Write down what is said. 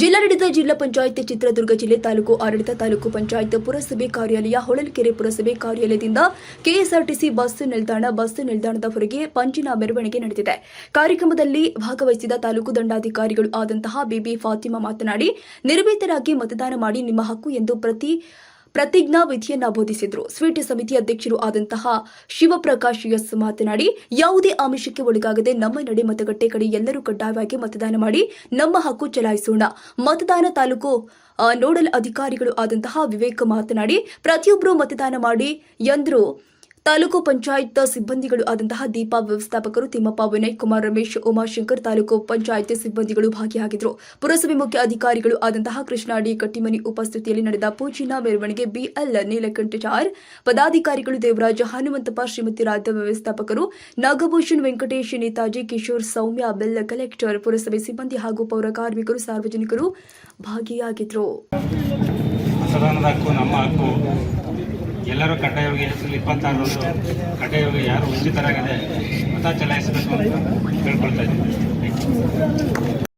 ಜಿಲ್ಲಾಡಳಿತ ಜಿಲ್ಲಾ ಪಂಚಾಯತ್ ಚಿತ್ರದುರ್ಗ ಜಿಲ್ಲೆ ತಾಲೂಕು ಆಡಳಿತ ತಾಲೂಕು ಪಂಚಾಯತ್ ಪುರಸಭೆ ಕಾರ್ಯಾಲಯ ಹೊಳಲ್ಕೆರೆ ಪುರಸಭೆ ಕಾರ್ಯಾಲಯದಿಂದ ಕೆಎಸ್ಆರ್ಟಿಸಿ ಬಸ್ ನಿಲ್ದಾಣ, ಬಸ್ ನಿಲ್ದಾಣದ ಹೊರಗೆ ಪಂಚಿನ ಮೆರವಣಿಗೆ ನಡೆದಿದೆ. ಕಾರ್ಯಕ್ರಮದಲ್ಲಿ ಭಾಗವಹಿಸಿದ ತಾಲೂಕು ದಂಡಾಧಿಕಾರಿಗಳು ಆದಂತಹ ಬಿಬಿ ಫಾತಿಮಾ ಮಾತನಾಡಿ, ನಿರ್ಭೀತರಾಗಿ ಮತದಾನ ಮಾಡಿ ನಿಮ್ಮ ಹಕ್ಕು ಎಂದು ಪ್ರತಿ ಪ್ರತಿಜ್ಞಾ ವಿಧಿಯನ್ನ ಬೋಧಿಸಿದ್ರು. ಸ್ವೀಟ್ ಸಮಿತಿ ಅಧ್ಯಕ್ಷರು ಆದಂತಹ ಶಿವಪ್ರಕಾಶ್ ಎಸ್ ಮಾತನಾಡಿ, ಯಾವುದೇ ಆಮಿಷಕ್ಕೆ ಒಳಗಾಗದೆ ನಮ್ಮ ನಡೆ ಮತಗಟ್ಟೆ ಕಡೆ ಎಲ್ಲರೂ ಕಡ್ಡಾಯವಾಗಿ ಮತದಾನ ಮಾಡಿ, ನಮ್ಮ ಹಕ್ಕು ಚಲಾಯಿಸೋಣ. ಮತದಾನ ತಾಲೂಕು ನೋಡಲ್ ಅಧಿಕಾರಿಗಳು ಆದಂತಹ ವಿವೇಕ್ ಮಾತನಾಡಿ ಪ್ರತಿಯೊಬ್ಬರು ಮತದಾನ ಮಾಡಿ ಎಂದರು ತಾಲೂಕು ಪಂಚಾಯತ್ ಸಿಬ್ಬಂದಿಗಳು ಆದಂತಹ ದೀಪಾ ವ್ಯವಸ್ಥಾಪಕರು ತಿಮ್ಮಪ್ಪ ವಿನಯ್ ಕುಮಾರ್ ರಮೇಶ್ ಉಮಾಶಂಕರ್ ತಾಲೂಕು ಪಂಚಾಯತ್ ಸಿಬ್ಬಂದಿಗಳು ಭಾಗಿಯಾಗಿದ್ದರು ಪುರಸಭೆ ಮುಖ್ಯ ಅಧಿಕಾರಿಗಳು ಆದಂತಹ ಕೃಷ್ಣಾಡಿ ಕಟ್ಟಿಮನಿ ಉಪಸ್ಥಿತಿಯಲ್ಲಿ ನಡೆದ ಪೂಜಿನ ಮೆರವಣಿಗೆ ಬಿಎಲ್ ನೀಲಕಂಠಚಾರ್, ಪದಾಧಿಕಾರಿಗಳು ದೇವರಾಜ ಹನುಮಂತಪ್ಪ, ಶ್ರೀಮತಿ ರಾಧ ವ್ಯವಸ್ಥಾಪಕರು ನಾಗಭೂಷಣ್ ವೆಂಕಟೇಶ್, ನೇತಾಜಿ ಕಿಶೋರ್, ಸೌಮ್ಯ ಬೆಲ್ಲ ಕಲೆಕ್ಟರ್, ಪುರಸಭೆ ಸಿಬ್ಬಂದಿ ಹಾಗೂ ಪೌರ ಕಾರ್ಮಿಕರು, ಸಾರ್ವಜನಿಕರು ಭಾಗಿಯಾಗಿದ್ದರು ಮತದಾನದ ಹಕ್ಕು ನಮ್ಮ ಹಕ್ಕು ಎಲ್ಲರೂ ಕಡ್ಡಾಯವಾಗಿ ಏಪ್ರಿಲ್ ಇಪ್ಪತ್ತಾರರಂದು ಕಡ್ಡಾಯವಾಗಿ ಯಾರು ವಂಚಿತರಾಗದೆ ಮತ ಚಲಾಯಿಸಬೇಕು ಅಂತ ಕೇಳ್ಕೊಳ್ತಾ ಇದ್ದೀನಿ.